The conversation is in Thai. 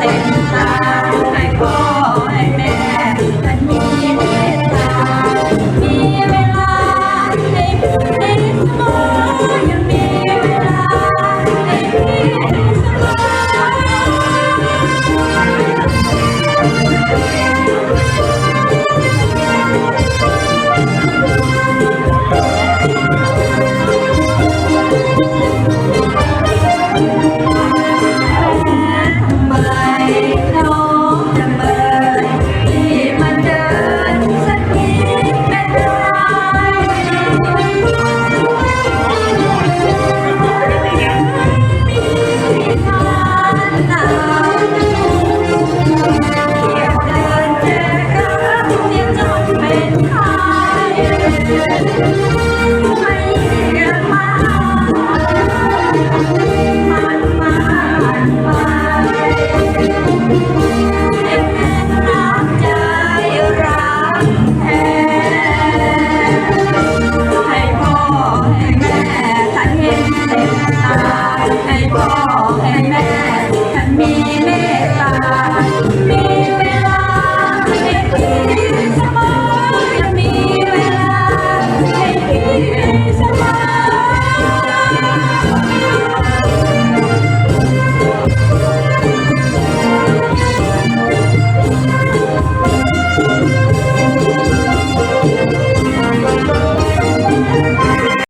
เต็มตาให้พ่อให้แม่อันนี้